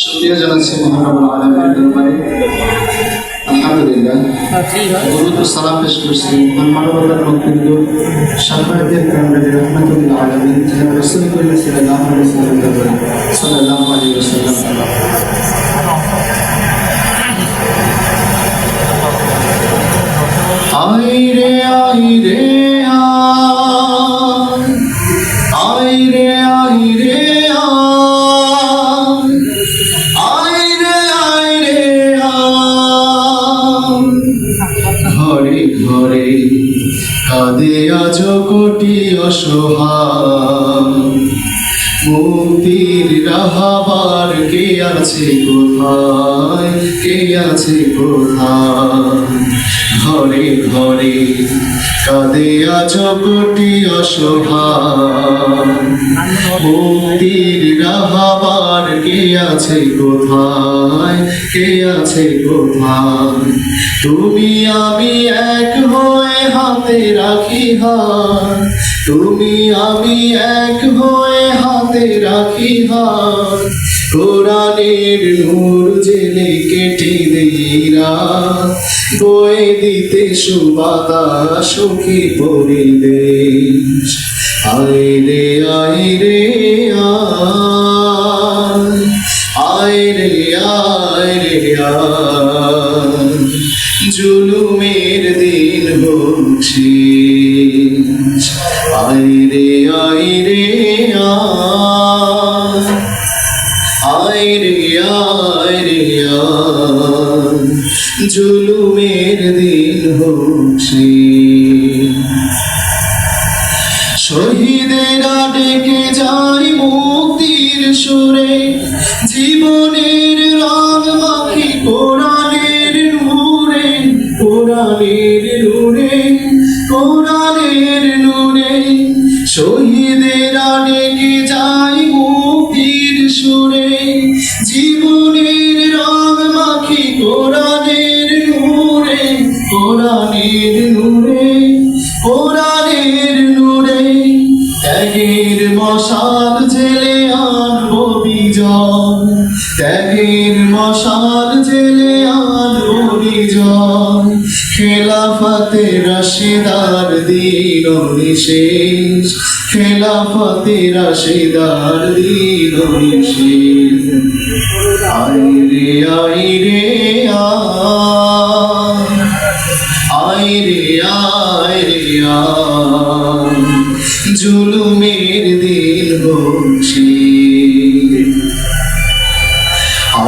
শুক্রিয়া জানাচ্ছি মহানবুল আলমের দরবারে। আলহামদুলিল্লাহ। দরুদ ও সালাম পেশ করছি মানবতার বক্তব্য সাফায়াতের কারণে রহমাতুল আলমিন রাসূল করিম সাল্লাল্লাহু আলাইহি ওয়াসাল্লাম সাল্লাল্লাহু আলাইহি ওয়াসাল্লাম অসহায় মুক্তির রাহাবার কে আছে কোথায়? কে আছে কোথায়? ঘরে ঘরে কাঁদে আজ কোটি অসহায় মুক্তির রাহাবার কে আছে কোথায়? কে আছে কোথায়? তুমি আমি এক হয়ে হাতে রাখি হাত তুমি আমি এক হয়ে হাতে রাখি হাত। কোরআনের নূর জেলে কেটে দেইরা বয়ে দিতে সুবাদা সুখী পরিবেশ আয় রে আয় রে আয় রে আয় রে, আয়। জুলুমের দিন হচ্ছে শহীদেরা ডেকে যাই মুক্তির সুরে, জীবনের রং মাখি কোরআনের নূরে কোরআনের নূরে কোরআনের নূরে। শহীদেরা ডেকে যাই মুক্তির সুরে, জীবনের কোরআনের নূরে কোরআনের নূরে, ত্যাগের মশাল জেলে আনব বিজয়। ত্যাগের মশাল জেলে আনব বিজয়। খেলাফতে রশিদার দিন নিশেষ খেলাফতে রশিদার দিন নিশেষ আই রে আই জুলুমের দিন হচ্ছে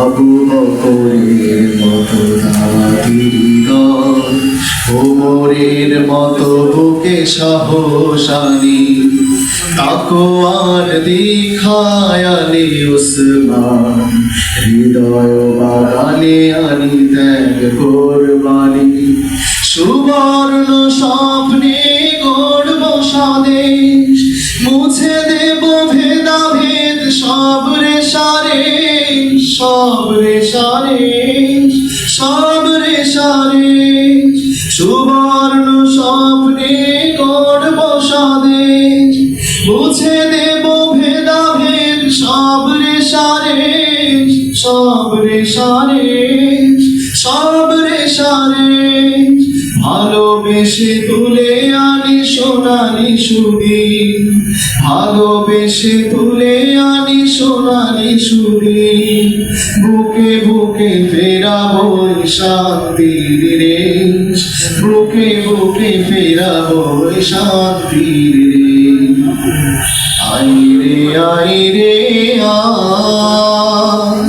আবু বকরের মতো দাঁড়ির দল, ওমরের মতো বুকে সাহসানি। তাকোয়ার দীক্ষায় আলী উসমান, হৃদয় বাগানে আনি ত্যাগ কোরবানি। সুবর্ণ স্বদেশ মুছে দেব ভেদাভেদ, সব রে সারে সব রে সারে সব রে সারে সুবর্ণ স্বপ্নে গড়ব স্বদেশ মুছে দেব ভেদাভেদ, সব রে সারে সব রে সারে সব রে সারে ভালোবেসে তুলে সোনালি সুরি ভালোবেসে তুলে আনি সোনালি সুরি বুকে বুকে ফেরাবো এই শান্তির রেশ বুকে বুকে ফেরাবো শান্তির রেশ আই রে আই রে, আয়।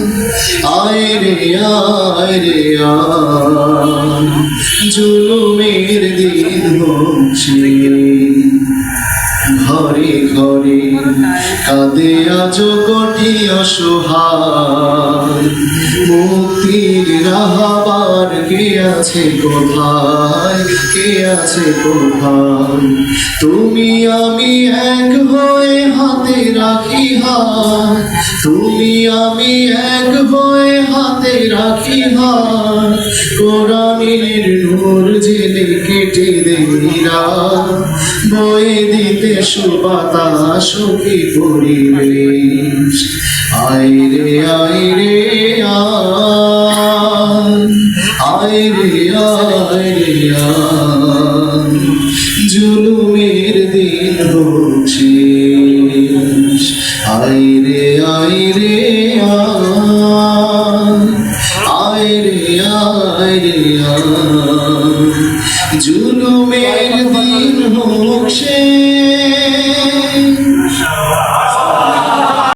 আয় রে আয় রে, আয়। জুলুমের কাঁদে আজ কোটি অসহায়। মুক্তির রাহাবার কে আছে কোথায়? কে আছে কোথায়? তুমি আমি এক হয়ে হাতে রাখি হাত তুমি আমি এক হয়ে হাতে রাখি হাত কোরআনের নূর জেলে কেটে দেইরা বয়ে দিতে সুবাতা সুখী করিবে আইরে আইরে আইরে আইরে জুলুমের দিন হচ্ছে আইরে আইরে আইরে আইরে